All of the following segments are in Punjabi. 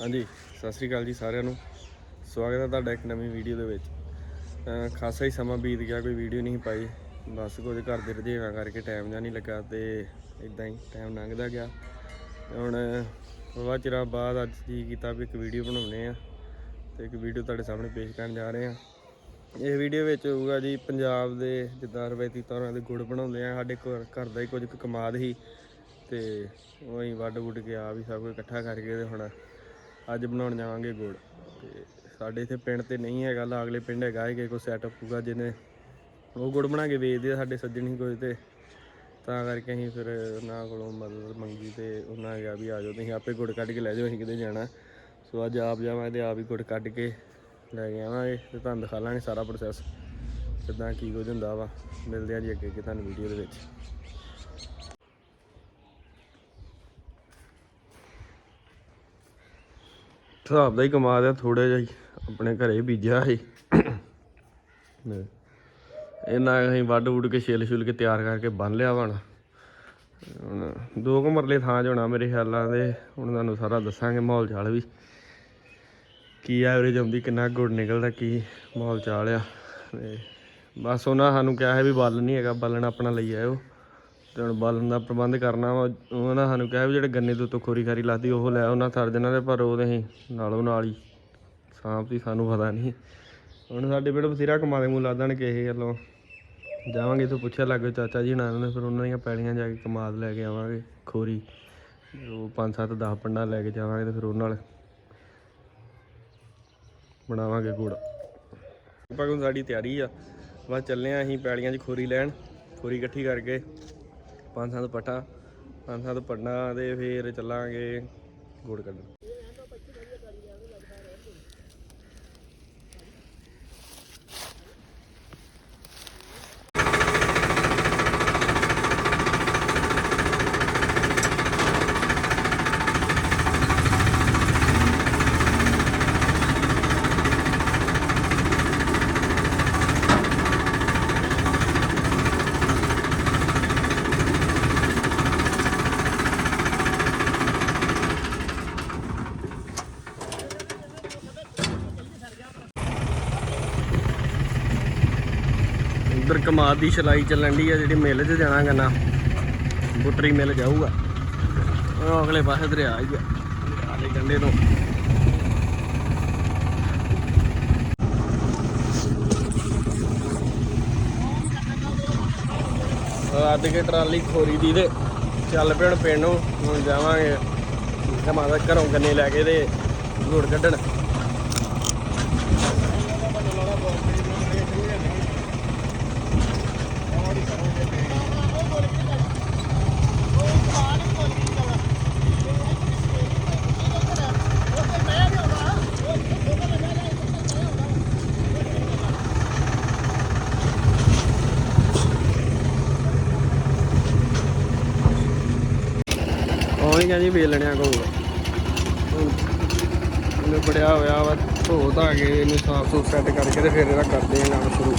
ਹਾਂਜੀ, ਸਤਿ ਸ੍ਰੀ ਅਕਾਲ ਜੀ ਸਾਰਿਆਂ ਨੂੰ। ਸਵਾਗਤ ਹੈ ਤੁਹਾਡਾ ਇੱਕ ਨਵੀਂ ਵੀਡੀਓ ਦੇ ਵਿੱਚ। ਖਾਸਾ ਹੀ ਸਮਾਂ ਬੀਤ ਗਿਆ, ਕੋਈ ਵੀਡੀਓ ਨਹੀਂ ਪਾਈ। ਬਸ ਕੁਝ ਘਰ ਦੇ ਰੁਝੇਵਾਂ ਕਰਕੇ ਟਾਈਮ ਜਾਂ ਨਹੀਂ ਲੱਗਾ ਤੇ ਇਦਾਂ ਹੀ ਟਾਈਮ ਲੰਘਦਾ ਗਿਆ। ਹੁਣ ਬਹੁਤ ਚਿਰਾਂ ਬਾਅਦ ਅੱਜ ਜੀ ਕੀਤਾ ਵੀ ਇੱਕ ਵੀਡੀਓ ਬਣਾਉਨੇ ਆ ਤੇ ਇੱਕ ਵੀਡੀਓ ਤੁਹਾਡੇ ਸਾਹਮਣੇ ਪੇਸ਼ ਕਰਨ ਜਾ ਰਹੇ ਆ। ਇਹ ਵੀਡੀਓ ਵਿੱਚ ਹੋਊਗਾ ਜੀ ਪੰਜਾਬ ਦੇ ਜਿੱਦਾਂ ਰਵਾਇਤੀ ਤੌਰਾਂ ਦੇ ਗੁੜ ਬਣਾਉਂਦੇ ਆ। ਸਾਡੇ ਘਰ ਘਰ ਦਾ ਹੀ ਕੁਝ ਕਮਾਦ ਹੀ ਤੇ ਉਹੀ ਅਸੀਂ ਵੱਢ ਵੁੱਢ ਕੇ ਆ ਵੀ ਸਭ ਕੁਝ ਇਕੱਠਾ ਕਰਕੇ ਤੇ ਹੁਣ ਅੱਜ ਬਣਾਉਣ ਜਾਵਾਂਗੇ ਗੁੜ। ਤੇ ਸਾਡੇ ਇੱਥੇ ਪਿੰਡ ਤੇ ਨਹੀਂ ਹੈਗਾ ਲਾਗਲੇ ਪਿੰਡ ਹੈਗਾ ਹੈ ਕਿ ਕੋਈ ਸੈਟਅਪ ਹੋਊਗਾ ਜਿਹਨੇ ਉਹ ਗੁੜ ਬਣਾ ਕੇ ਵੇਚਦੇ ਆ ਸਾਡੇ ਸੱਜਣ ਹੀ ਕੋਈ ਤੇ। ਤਾਂ ਕਰਕੇ ਅਸੀਂ ਫਿਰ ਉਹਨਾਂ ਕੋਲੋਂ ਮਦਦ ਮੰਗੀ ਤੇ ਉਹਨਾਂ ਕਿਹਾ ਵੀ ਆ ਜਾਓ, ਤੁਸੀਂ ਆਪੇ ਗੁੜ ਕੱਢ ਕੇ ਲੈ ਜਾਓ, ਅਸੀਂ ਕਿਤੇ ਜਾਣਾ। ਸੋ ਅੱਜ ਆਪ ਜਾਵਾਂਗੇ ਤੇ ਆਪ ਹੀ ਗੁੜ ਕੱਢ ਕੇ ਲੈ ਕੇ ਆਵਾਂਗੇ ਤੇ ਤੁਹਾਨੂੰ ਦਿਖਾ ਲਾਂਗੇ ਸਾਰਾ ਪ੍ਰੋਸੈਸ ਕਿੱਦਾਂ ਕੀ ਕੁਝ ਹੁੰਦਾ ਵਾ। ਮਿਲਦੇ ਆ ਜੀ ਅੱਗੇ ਅੱਗੇ ਤੁਹਾਨੂੰ ਵੀਡੀਓ ਦੇ ਵਿੱਚ। ਹਿਸਾਬ ਦਾ ਹੀ ਕਮਾ ਦਿਆ ਥੋੜਾ ਜਿਹਾ ਹੀ, ਆਪਣੇ ਘਰੇ ਬੀਜਿਆ ਸੀ। ਇਹਨਾਂ ਅਸੀਂ ਵੱਢ ਵੁੱਢ ਕੇ ਛਿੱਲ ਛੁੱਲ ਕੇ ਤਿਆਰ ਕਰਕੇ ਬੰਨ ਲਿਆ ਵਣ ਹੁਣ। ਦੋ ਕੁ ਮਰਲੇ ਥਾਂ 'ਚ ਹੋਣਾ ਮੇਰੇ ਖਿਆਲਾਂ ਦੇ ਹੁਣ ਤੁਹਾਨੂੰ ਸਾਰਾ ਦੱਸਾਂਗੇ ਮਾਹੌਲ ਚਾਲ ਵੀ। ਕੀ ਐਵਰੇਜ ਆਉਂਦੀ ਕਿੰਨਾ ਗੁੜ ਨਿਕਲਦਾ, ਕੀ ਮਾਹੌਲ ਚਾਲ ਆ। ਤੇ ਬਸ ਉਹਨਾਂ ਸਾਨੂੰ ਕਿਹਾ ਹੈ ਵੀ ਬਾਲਣ ਨਹੀਂ ਹੈਗਾ ਬਾਲਣ ਆਪਣਾ ਲਈ ਆਇਓ। ਤੇ ਹੁਣ ਬਾਲਣ ਦਾ ਪ੍ਰਬੰਧ ਕਰਨਾ ਵਾ, ਉਹਨਾਂ ਸਾਨੂੰ ਕਿਹਾ ਵੀ ਜਿਹੜੇ ਗੰਨੇ ਤੋਂ ਉੱਤੋਂ ਖੋਰੀ ਖਾਰੀ ਲੱਗਦੀ ਉਹ ਲੈ ਉਹਨਾਂ ਥਰ ਜਨਾਂ ਦੇ ਪਰ ਉਹ ਅਸੀਂ ਨਾਲੋਂ ਨਾਲ ਹੀ। ਸਾਂਭਤੀ ਸਾਨੂੰ ਪਤਾ ਨਹੀਂ ਹੁਣ ਸਾਡੇ ਪਿੰਡ ਬਥੇਰਾ ਕਮਾ ਦੇ ਮੂੰਹ ਲਾਦਣ ਕਿਸੇ ਗੱਲੋਂ ਜਾਵਾਂਗੇ ਤੋਂ ਪੁੱਛਿਆ ਲੱਗੇ ਚਾਚਾ ਜੀ ਨਾਲ ਨੇ, ਫਿਰ ਉਹਨਾਂ ਦੀਆਂ ਪੈਲੀਆਂ ਜਾ ਕੇ ਕਮਾਦ ਲੈ ਕੇ ਆਵਾਂਗੇ, ਖੋਰੀ। ਉਹ 5 7 10 ਪੰਡਾ ਲੈ ਕੇ ਜਾਵਾਂਗੇ ਤੇ ਫਿਰ ਉਹਨਾਂ ਨਾਲ ਬਣਾਵਾਂਗੇ ਗੁੜ ਭਾਗੋਂ ਸਾਡੀ ਤਿਆਰੀ ਆ, ਬਸ ਚੱਲੇ ਆ ਅਸੀਂ ਪੈਲੀਆਂ 'ਚ ਖੋਰੀ ਲੈਣ, ਖੋਰੀ ਇਕੱਠੀ ਕਰਕੇ। ਪੰਜ ਸੱਤ ਪੱਠਾ ਪੰਜ ਸੱਤ ਪੰਡਾ ਤੇ ਫਿਰ ਚੱਲਾਂਗੇ ਗੁੜ ਕੱਢਣ ਉਧਰ ਕਮਾਦ ਦੀ ਛਲਾਈ ਚੱਲਣ ਦੀ ਆ, ਜਿਹੜੀ ਮਿੱਲ 'ਚ ਜਾਣਾ ਗੰਨਾ। ਬੁੱਟਰੀ ਮਿਲ ਜਾਊਗਾ। ਉਹ ਅਗਲੇ ਪਾਸੇ ਦਰਿਆ ਹੀ ਆ ਆਲੇ ਕੰਡੇ ਤੋਂ। ਅੱਧ ਕੇ ਟਰਾਲੀ ਖੋਰੀ ਦੀ ਤੇ ਚੱਲ ਪੈਣ ਹੁਣ ਪਿੰਡ ਨੂੰ, ਹੁਣ ਜਾਵਾਂਗੇ। ਮਾਤਾ ਘਰੋਂ ਗੰਨੇ ਲੈ ਕੇ ਤੇ ਗੁੜ ਕੱਢਣ। ਆਉਣੀਆਂ ਜੀ ਵੇਲਣਿਆ ਕੋਲ ਇਹਨੂੰ ਬੜਿਆ ਹੋਇਆ ਵਾ, ਧੋ ਧਾ ਕੇ ਇਹਨੂੰ ਸਾਫ਼ ਸੁਥਰਾ ਸੈੱਟ ਕਰਕੇ ਤੇ ਫਿਰ ਇਹਦਾ ਕਰਦੇ ਆ ਕੰਮ ਸ਼ੁਰੂ।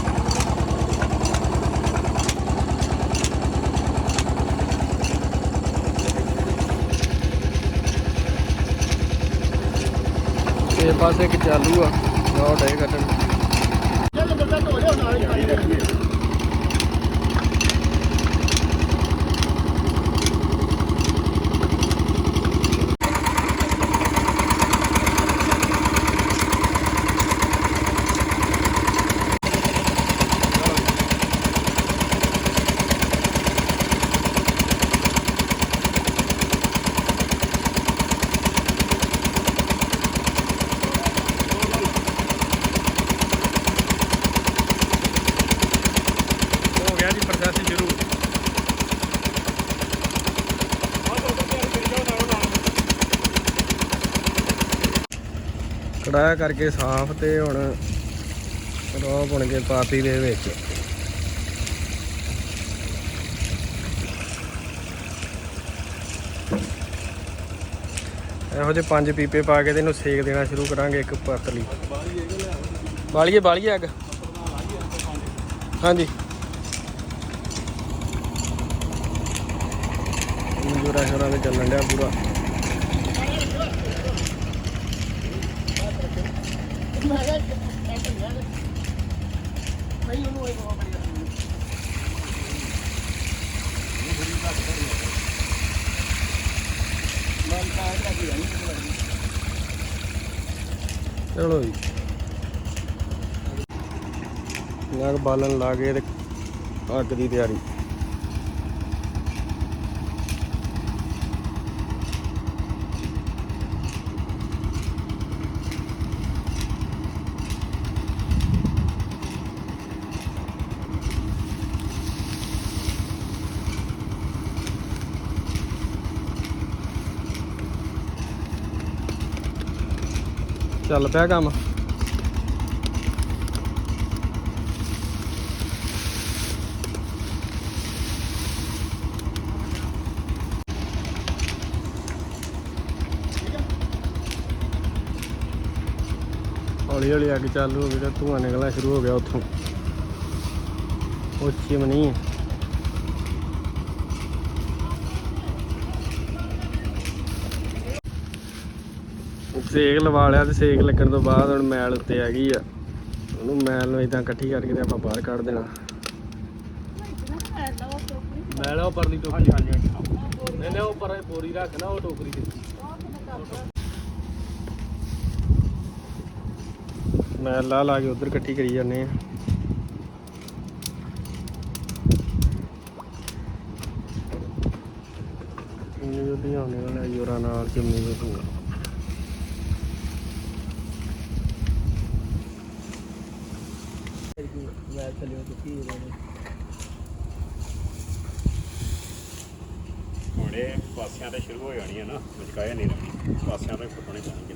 ਇਹ ਪਾਸੇ ਇੱਕ ਚਾਲੂ ਆ, ਰੋਡ ਹੈ ਕੱਟਣ ਹੋ ਗਿਆ ਜੀ ਪ੍ਰੋਸੈਸ ਸ਼ੁਰੂ ਕੜਾਇਆ ਕਰਕੇ ਸਾਫ਼ ਤੇ ਹੁਣ ਰੋ ਬਣ ਕੇ ਪਾਤੀ ਦੇ ਵਿੱਚ। ਇਹੋ ਜਿਹੇ ਪੰਜ ਪੀਪੇ ਪਾ ਕੇ ਤੇ ਇਹਨੂੰ ਸੇਕ ਦੇਣਾ ਸ਼ੁਰੂ ਕਰਾਂਗੇ ਇੱਕ ਪਤਲੀ। ਬਾਲੀਏ ਬਾਲੀਏ ਅੱਗ। ਹਾਂਜੀ। ਜੋਰਾ ਸ਼ੋਰਾ ਤੇ ਚੱਲਣ ਡਿਆ ਪੂਰਾ। ਚਲੋ ਜੀ। ਨਾਗ ਬਾਲਣ ਲਾ ਕੇ ਤੇ ਅੱਗ ਦੀ ਤਿਆਰੀ। ਚੱਲ ਪਿਆ ਕੰਮ। ਹੌਲੀ ਹੌਲੀ ਅੱਗ ਚਾਲੂ ਹੋ ਗਈ ਤੇ ਧੂੰਆਂ ਨਿਕਲਣਾ ਸ਼ੁਰੂ ਹੋ ਗਿਆ ਉੱਥੋਂ। ਉਹ ਚਿਮਨੀ ਹੈ ਸੇਕ ਲਵਾ ਲਿਆ ਤੇ ਸੇਕ ਲੱਗਣ ਤੋਂ ਬਾਅਦ ਹੁਣ ਮੈਲ ਉੱਤੇ ਆ ਗਈ ਆ। ਉਹਨੂੰ ਮੈਲ ਨੂੰ ਇਦਾਂ ਇਕੱਠੀ ਕਰਕੇ ਤੇ ਆਪਾਂ ਬਾਹਰ ਕੱਢ ਦੇਣਾ। ਮੈਲ ਉਹ ਪਰਲੀ ਟੋਕਰੀ। ਹਾਂਜੀ ਨਹੀਂ ਨਹੀਂ ਉਹ ਪਰ ਬੋਰੀ ਰੱਖਣਾ ਉਹ ਟੋਕਰੀ ਤੇ। ਮੈਲ ਲਾ ਲਾ ਕੇ ਉਧਰ ਇਕੱਠੀ ਕਰੀ ਜਾਂਦੇ ਆ। ਇਹ ਜਿਹੜੀ ਆਉਣੇ ਵਾਲਾ ਯੋਰਾ ਨਾਲ ਚਿਮਨੀ ਦੇ ਧੂੰਆਂ ਮੈਂ ਚੱਲਿਓ ਤੇ ਕੀ ਹੁਣੇ ਪਾਸਿਆਂ ਤੇ ਸ਼ੁਰੂ ਹੋ ਜਾਣੀ ਹੈ ਨਾ ਵਿਚਕਾਏ ਨਹੀਂ ਰਹਿਣੀ ਪਾਸਿਆਂ ਤੋਂ ਹੀ ਫੁੱਟਣੇ ਪੈਣਗੇ।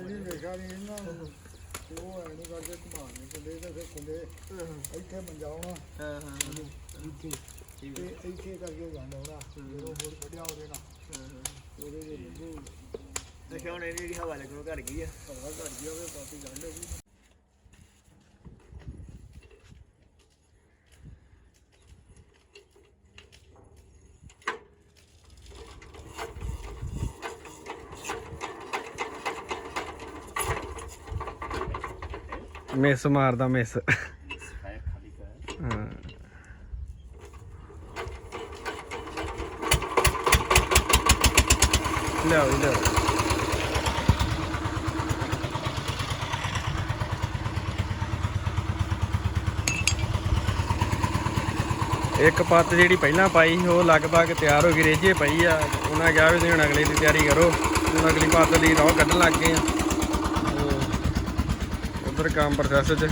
ਨਹੀਂ ਵੇਖਿਆ ਨਹੀਂ ਇਹਨਾਂ ਤੇ ਉਹ ਐਨੂੰ ਕਰਕੇ ਘੁਮਾਉਣੇ ਕੁੰਡੇ ਤੇ ਫਿਰ ਕੁੰਡੇ ਇੱਥੇ ਮੰਜਾਉਣਾ ਹਾਂ ਹਾਂ। ਇੱਥੇ ਤੇ ਇੱਥੇ ਕਰਕੇ ਗੰਡਾਉਣਾ ਜਦੋਂ ਹੋਰ ਕੱਢਿਆ ਉਹਦੇ ਨਾਲ ਉਹਦੇ ਦੇ ਲੱਗੂ ਹੁਣ ਇਹਦੀ ਜਿਹੜੀ ਹਵਾ ਲੱਗਣੋਂ ਘਟ ਗਈ ਆ। ਹਵਾ ਘੜ ਗਈ ਵੇ ਬਾਕੀ ਗੰਢ ਹੋ ਗਈ ਮਿਸ ਮਾਰਦਾ ਮਿਸ। ਹਾਂ। ਲਿਆਓ ਜੀ, ਲਿਆਓ। ਇੱਕ ਪੱਤ ਜਿਹੜੀ ਪਹਿਲਾਂ ਪਾਈ ਸੀ, ਉਹ ਲਗਭਗ ਤਿਆਰ ਹੋ ਗਈ ਰੇਜੇ ਪਈ ਆ। ਉਹਨਾਂ ਕਿਹਾ ਵੀ ਤੁਸੀਂ ਹੁਣ ਅਗਲੇ ਦੀ ਤਿਆਰੀ ਕਰੋ। ਹੁਣ ਅਗਲੀ ਪੱਤ ਲਈ ਰੋਹ ਕੱਢਣ ਲੱਗ ਗਏ ਆ। ਉਧਰ ਕੰਮ ਪ੍ਰੋਸੈਸ 'ਚ।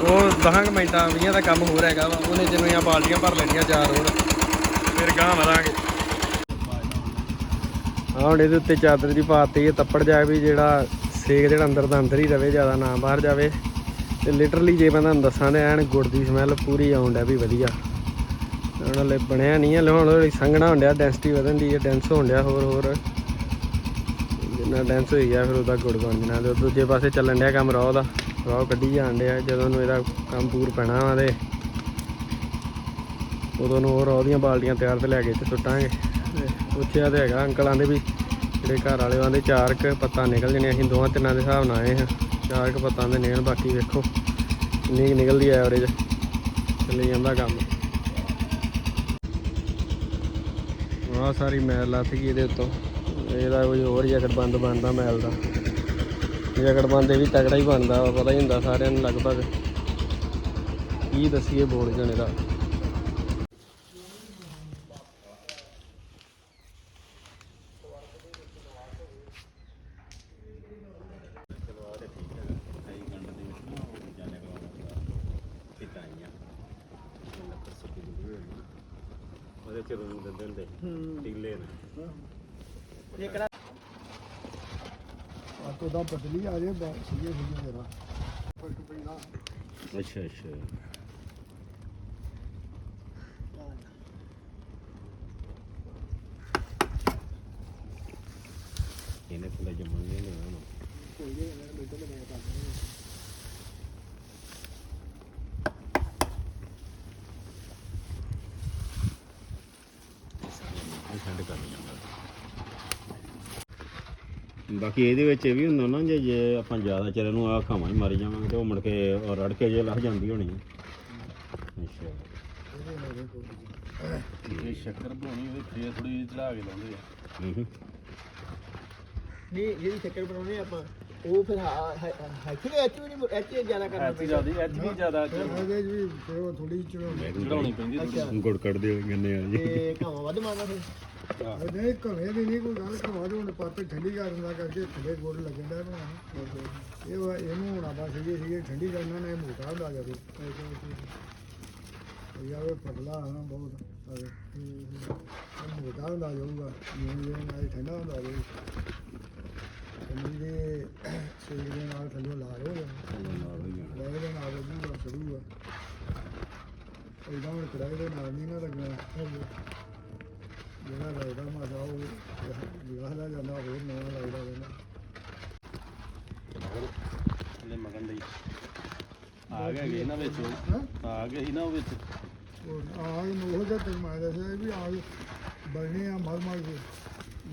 ਉਹ 10 ਮਿੰਟਾਂ 20 ਦਾ ਕੰਮ ਹੋਰ ਹੈਗਾ ਵਾ। ਉਹਨੇ ਜਿੰਨੀਆਂ ਬਾਲਟੀਆਂ ਭਰ ਲੈਣੀਆਂ ਚਾਰ ਹੋਰ। ਫਿਰ ਗਾਂ ਵਧਾਂਗੇ। ਹੁਣ ਇਹਦੇ ਉੱਤੇ ਚਾਦਰ ਦੀ ਪਾਤੀ ਹੈ, ਤੱਪੜ ਜਾ ਵੀ ਜਿਹੜਾ ਸੇਕ ਜਿਹੜਾ ਅੰਦਰ ਦਾ ਅੰਦਰ ਹੀ ਰਵੇ, ਜ਼ਿਆਦਾ ਨਾ ਬਾਹਰ ਜਾਵੇ। ਤੇ ਲਿਟਰਲੀ ਜੇ ਮੈਂ ਤੁਹਾਨੂੰ ਦੱਸਾਂ ਤੇ ਐਨ ਗੁੜ ਦੀ ਸਮੈਲ ਪੂਰੀ ਆਉਣ ਡਿਆ ਵੀ ਵਧੀਆ। ਹੁਣ ਹਲੇ ਬਣਿਆ ਨਹੀਂ ਹੈ ਹੁਣ ਹੌਲੀ ਸੰਘਣਾ ਹੋਣ ਡਿਆ ਡੈਂਸਿਟੀ ਵਧਣ ਦੀ ਹੈ ਡੈਂਸ ਹੋਣ ਡਿਆ ਹੋਰ ਹੋਰ। ਜਿੰਨਾ ਡੈਂਸ ਹੋਈ ਗਿਆ, ਫਿਰ ਉਹਦਾ ਗੁੜ ਬਣ ਜਾਣਾ। ਤੇ ਦੂਜੇ ਪਾਸੇ ਚੱਲਣ ਡਿਆ ਕੰਮ ਰੋਹ ਦਾ। ਰੋਹ ਕੱਢੀ ਜਾਣ ਡਿਆ ਜਦੋਂ ਨੂੰ ਇਹਦਾ ਕੰਮ ਪੂਰ ਪੈਣਾ ਵਾ ਤੇ ਉਦੋਂ ਨੂੰ ਹੋਰ ਉਹਦੀਆਂ ਬਾਲਟੀਆਂ ਤਿਆਰ ਤੇ ਲੈ ਕੇ ਤੇ ਸੁੱਟਾਂਗੇ। ਤੇ ਪੁੱਛਿਆ ਤੇ ਹੈਗਾ ਅੰਕਲਾਂ ਦੇ ਵੀ ਜਿਹੜੇ ਘਰ ਵਾਲੇ ਆਂਦੇ ਚਾਰ ਕ ਪੱਤਾ ਨਿਕਲ ਜਣੇ ਅਸੀਂ ਦੋਵਾਂ ਤਿੰਨਾਂ ਦੇ ਹਿਸਾਬ ਨਾਲ ਆਏ ਹਾਂ। ਚਾਰ ਕ ਪੱਤਾਂ ਦੇ ਨਿਕਲ ਬਾਕੀ ਵੇਖੋ, ਕਿੰਨੀ ਕੁ ਨਿਕਲਦੀ ਆ ਐਵਰੇਜ ਚੱਲੀ ਜਾਂਦਾ ਕੰਮ। ਆਹ ਸਾਰੀ ਮੈਲ ਲੱਥ ਗਈ ਇਹਦੇ ਉੱਤੋਂ। ਇਹਦਾ ਕੋਈ ਹੋਰ ਜੈਕਟ ਬੰਦ ਬਣਦਾ ਮੈਲ ਦਾ। ਜੈਕਟ ਬੰਦ ਇਹ ਵੀ ਤਗੜਾ ਹੀ ਬਣਦਾ ਵਾ ਪਤਾ ਹੀ ਹੁੰਦਾ ਸਾਰਿਆਂ ਨੂੰ ਲਗਭਗ। ਕੀ ਦਸੀਏ ਬੋਲ ਜਣੇ ਦਾ। ਚਲੋ ਆ ਤੇ ਠੀਕ ਹੈ ਕਈ ਗੰਡ ਦੇ ਵਿੱਚ ਨਾ ਉਹ ਜਾਣੇ ਕੋਲ ਫਿੱਟਾਂ ਆਈਆਂ ਲੱਕੜ ਸੁੱਕੀ ਦੀ ਹੋਈ ਨਾ ਉਹਦੇ ਚ ਰੂਮ ਦਿੰਦੇ ਹੁੰਦੇ ਟੀਲੇ ਨੇ। ਆ ਤੋਂ ਦਾ ਬਦਲੀ ਆ ਜੇ ਬਾਹਰ ਸੀਗੇ ਸੀਗੇ ਜਰਾ ਫ਼ਰਕ ਪੈਂਦਾ। ਅੱਛਾ ਅੱਛਾ। ਇਹਨੇ ਕੋਲ ਜੰਮਣ ਨਹੀਂ ਲੈਣਾ ਕੋਈ ਨਹੀਂ ਮੈਂ ਬੈਠਾ ਤੇ ਮੈਂ ਕਰ ਦਿੰਦਾ। ਛੱਡ ਕਰ ਜਾਂਦਾ। ਬਾਕੀ ਇਹਦੇ ਵਿੱਚ ਇਹ ਵੀ ਹੁੰਦਾ ਨਾ ਜੇ ਜੇ ਆਪਾਂ ਜ਼ਿਆਦਾ ਚਿਰ ਨੂੰ ਆ ਖਾਵਾਂ ਹੀ ਮਾਰੀ ਜਾਵਾਂਗੇ ਤੇ ਉਹ ਮੁੜ ਕੇ ਉਹ ਰੜ ਕੇ ਜੇ ਲੱਗ ਜਾਂਦੀ ਹੋਣੀ ਅੱਛਾ। ਇਹਦੇ ਨਾਲ ਇਹ ਸ਼ੱਕਰ ਬਣਾਉਣੀ ਉਹਦੇ ਫੇਰ ਥੋੜੀ ਜਿਹੀ ਚੜਾ ਕੇ ਲਾਉਂਦੇ ਆ। ਹੂੰ ਹੂੰ। ਨਹੀਂ ਜਿਹੜੀ ਸ਼ੱਕਰ ਬਣਾਉਣੀ ਆਪਾਂ ਉਹ ਫਿਰ ਨੇ ਐਚ ਵੀ ਨਹੀਂ ਐਚ ਜ਼ਿਆਦਾ ਕਰਨਾ ਐਚ ਜ਼ਿਆਦਾ ਐਚ ਵੀ ਜ਼ਿਆਦਾ ਫਿਰ ਇਹਦੇ 'ਚ ਵੀ ਫਿਰ ਉਹ ਥੋੜੀ ਚੜਾਉਂਦੇ ਚੜਾਉਣੀ ਪੈਂਦੀ ਥੋੜੀ ਅੱਛਾ। ਗੁੜ ਕੱਢਦੇ ਹੋਏ ਗੰਨੇ ਆ ਜੀ ਤੇ ਘਾਵਾਂ ਵੱਧ ਮਾਰਨਾ ਫਿਰ। ਨਹੀਂ ਘਵੇਂ ਦੀ ਨਹੀਂ, ਕੋਈ ਗੱਲ ਘਵਾ ਦੇ ਹੁਣ ਪੱਤ ਠੰਡੀ ਕਰਨ ਦਾ ਕਰਕੇ ਥੱਲੇ ਗੁੜ ਲੱਗਣ ਦਾ ਇਹ ਵਾ- ਇਹਨੂੰ ਹੁਣ ਆਪਾਂ ਸੀਗੇ ਸੀਗੇ, ਠੰਡੀ ਕਰਨਾ ਨੇ ਮੋਟਾ ਹੁੰਦਾ ਜਾਵੇ ਯਾਰ ਪਤਲਾ ਹੈ ਨਾ ਬਹੁਤ ਅਰੇ ਇਹ ਮੋਟਾ ਹੁੰਦਾ ਜਾਊਗਾ, ਜਿਵੇਂ ਜਿਵੇਂ ਨਾਲ ਠੰਡਾ ਹੁੰਦਾ ਜਾਊਗਾ। ਠੰਡੀ ਦੇ ਸੇਕ ਦੇ ਨਾਲ ਥੱਲੇ ਲਾ ਹੋ ਜਾਣਾ ਕੜਾਹੀ ਦੇ ਨਾਲ ਲੱਗੂਗਾ ਸੜੂਗਾ ਇਦਾਂ ਹੁਣ ਕੜਾਹੀ ਦੇ ਨਾਲ ਨਹੀਂ ਨਾ ਲੱਗਣਾ ਜਿਹੜਾ ਲੱਗਦਾ ਮਾਸਾ ਉਹ ਵਿਆਹ ਦਾ ਜਾਂਦਾ ਹੋਰ ਨਵਾਂ ਲੱਗਦਾ ਰਹਿੰਦਾ ਲੈ ਮਗਨ ਲਈ ਆ ਗਿਆ ਇਹਨਾਂ ਵਿੱਚ। ਹਾਂ? ਆ ਗਿਆ ਸੀ ਨਾ ਉਹ ਵਿੱਚ। ਉਹ ਆਗ ਨੂੰ ਉਹ ਤਾਂ ਤੈਨੂੰ ਮੈਂ ਦੱਸਿਆ ਵੀ ਆਗ ਬਲਣੇ ਆ ਮਰ ਮਰ ਕੇ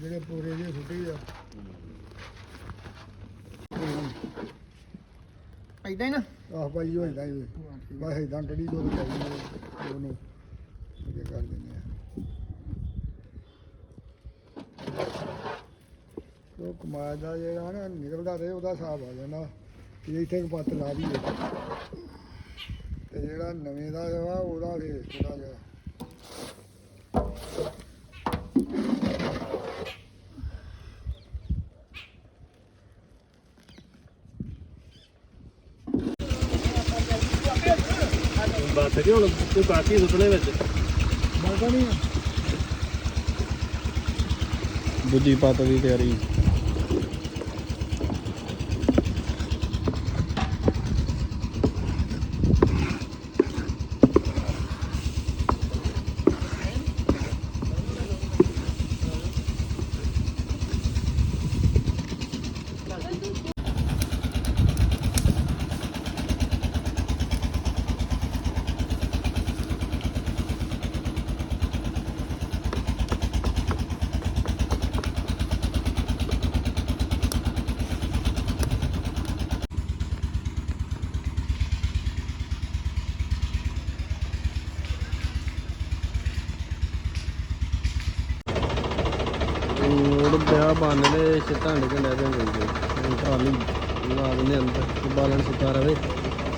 ਜਿਹੜੇ ਪੂਰੇ ਜੇ ਸੁੱਟੇ ਆ। ਐਦਾਂ ਹੀ ਨਾ? ਆਹ ਭਾਈ ਹੋ ਜਾਂਦਾ ਹੀ ਬਸ ਇਦਾਂ ਕੜੀ ਜੋ ਚਾਹੀਦੀ ਉਹਨੂੰ ਇਹ ਕਰ ਦਿੰਦੇ ਆ। ਉਹ ਕਮਾਲ ਦਾ ਜਿਹੜਾ ਨਾ ਨਿਕਲਦਾ ਰਹੇ ਉਹਦਾ ਹਿਸਾਬ ਆ ਜਾਂਦਾ। ਇੱਥੇ ਇੱਕ ਪੱਤ ਲਾ ਦਈਏ। ਤੇ ਜਿਹੜਾ ਨਵੇਂ ਦਾ ਵਾ ਉਹਦਾ ਫੇਰ ਥੋੜਾ ਜਿਹਾ। ਬਸ ਕਿ ਹੁਣ ਕੋਈ ਬਾਕੀ ਸੁੱਟਣੇ ਵਿੱਚ? ਮਰਦਾ ਨਹੀਂ ਦੂਜੀ ਪੱਤ ਦੀ ਤਿਆਰੀ ਉਹ ਬਿਆ ਬੰਨ ਦੇ ਛਿੱਟਾਂ ਡਿੱਗਣ ਲੱਗ ਪੈਂਦੇ ਨੇ। ਟਰਾਲੀ ਲਾ ਦਿੰਦੇ ਅੰਦਰ, ਤੇ ਬਾਲਣ ਸੁੱਤਾ ਰਵੇ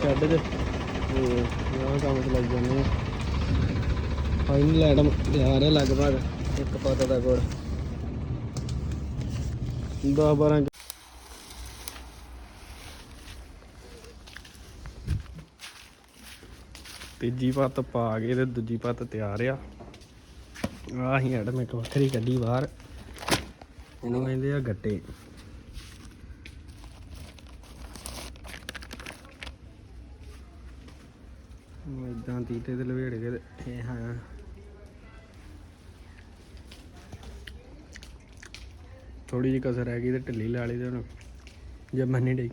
ਛੱਡ ਦੇ। ਤੇ ਆਹ ਕੰਮ ਚ ਜਾਂਦੇ ਆ। ਫਾਈਨਲ ਆਈਟਮ ਤਿਆਰ ਹੈ ਲਗਭਗ, ਇੱਕ ਪੱਤ ਦਾ ਗੁੜ। 10 12 ਤੀਜੀ ਪੱਤ ਪਾ ਕੇ ਤੇ ਦੂਜੀ ਪੱਤ ਤਿਆਰ ਆ। ਆਹ ਐਡਮ ਇੱਕ ਵੱਖਰੀ ਕੱਢੀ ਬਾਹਰ। ਇਹਨੂੰ ਕਹਿੰਦੇ ਆ ਗੱਟੇ। ਇਦਾਂ ਤੀਤੇ ਤੇ ਲਵੇੜ ਕੇ ਇਹ ਹਾਂ ਥੋੜੀ ਜਿਹੀ ਕਸਰ ਰਹਿ ਗਈ ਤੇ ਢਿੱਲੀ ਲਾ ਲਈ ਤੇ ਹੁਣ ਜੰਮ ਨਹੀਂ ਡਈ।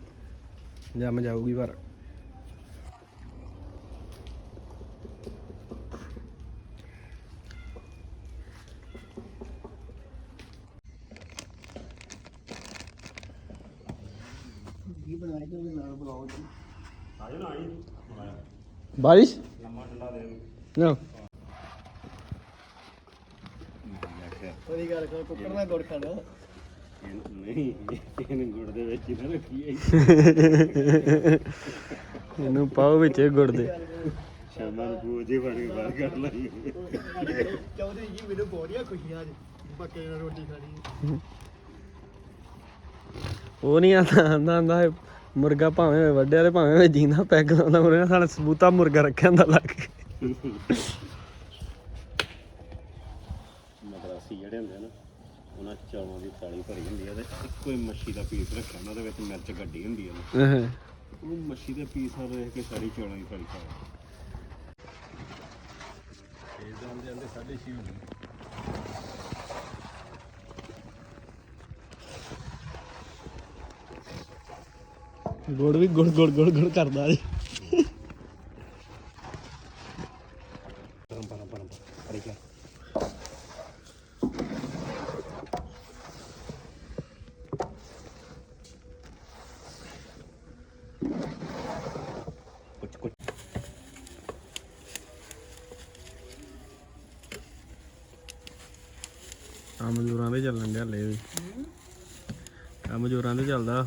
ਜੰਮ ਜਾਊਗੀ ਪਰ ਕੀ ਬਣਾਇਆ ਤੇ ਨਾਲ ਬੁਲਾਓ ਜੀ ਬਾਰਿਸ਼? ਨਾ। ਉਹਦੀ ਗੱਲ ਕਰ ਕੁੱਕਰ ਨਾਲ ਗੁੜ ਖਾਣਾ। ਨਹੀਂ ਇਹਨੂੰ ਗੁੜ ਦੇ ਵਿੱਚ ਹੀ ਨਾ ਰੱਖੀ ਇਹਨੂੰ ਪਾਓ ਵਿੱਚ ਗੁੜ ਦੇ। ਸ਼ਾਮਾਂ ਨੂੰ ਬੂਝੇ ਬਣ ਕੇ ਬਾਹਰ ਕੱਢ ਲਈ ਚਾਹੁੰਦੇ ਜੀ ਮੈਨੂੰ ਬਹੁਤੀਆਂ ਖੁਸ਼ੀਆਂ ਅੱਜ ਬੱਕੇ ਨਾਲ ਰੋਟੀ ਖਾਣੀ। ਉਹ ਨਹੀਂ ਆਂਦਾ ਆਂਦਾ ਆਂਦਾ। ਮੁਰਗਾ ਭਾਵੇਂ ਵੱਡਿਆ ਤੇ ਭਾਵੇਂ ਹੋਵੇ ਜੀਂਦਾ ਪੈਗ ਲਾਉਂਦਾ ਉਹਨੇ ਨਾ ਸਾਡਾ ਸਬੂਤਾ ਮੁਰਗਾ ਰੱਖਿਆ ਹੁੰਦਾ ਲੱਗ ਕੇ। ਮਦਰਾਸੀ ਜਿਹੜੇ ਹੁੰਦੇ ਆ ਨਾ ਉਹਨਾਂ 'ਚ ਚੌਲਾਂ ਦੀ ਥਾਲੀ ਭਰੀ ਹੁੰਦੀ ਆ ਤੇ ਇੱਕੋ ਹੀ ਮੱਛੀ ਦਾ ਪੀਸ ਰੱਖਿਆ ਉਹਨਾਂ ਦੇ ਵਿੱਚ ਮਿਰਚ ਗੱਡੀ ਹੁੰਦੀ ਆ। ਨਾ। ਅਹ। ਉਹ ਮੱਛੀ ਦੇ ਪੀਸ ਆ ਦੇਖ ਕੇ ਸਾਰੀ ਚੌਲਾਂ ਦੀ ਥਾਲੀ ਖਾ ਇਹ ਜਾਂਦੇ ਜਾਂਦੇ 6:30 ਹੋ ਗਏ ਗੁੜ ਵੀ ਗੁੜ ਗੁੜ ਗੁੜ ਗੁੜ ਕਰਦਾ ਜੀ। ਪਰਮ ਪਰਮ ਅਰੇ ਕੁਛ ਕੁਛ। ਦੇ ਚੱਲਣ ਡਿਆ ਹਲੇ ਵੀ। ਕੰਮ ਜੋਰਾਂ ਦੇ ਚੱਲਦਾ।